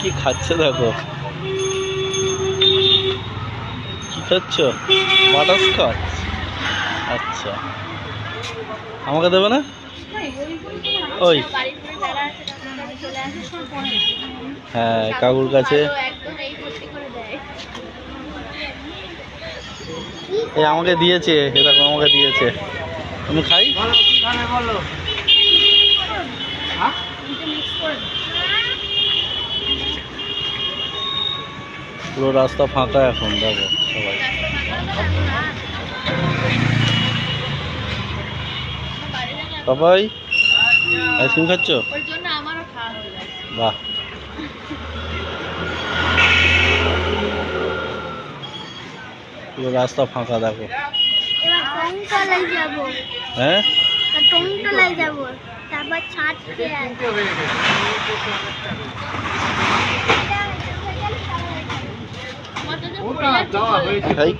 কি খাচ্ছে দেখো? কি খাচ্ছ? বাটারস্কচ? আচ্ছা। আমাকে দেবে না? ওই। হ্যাঁ কাকুর কাছে। এই আমাকে দিয়েছে, এ দেখো আমাকে দিয়েছে। আমি খাই? পুরো রাস্তা ফাঁকা এখন, দেখো সবাই। সবাই আইসক্রিম খাচ্ছ? বাহ। পুরো রাস্তা ফাঁকা, দেখো। হ্যাঁ? তারপর আসব খাই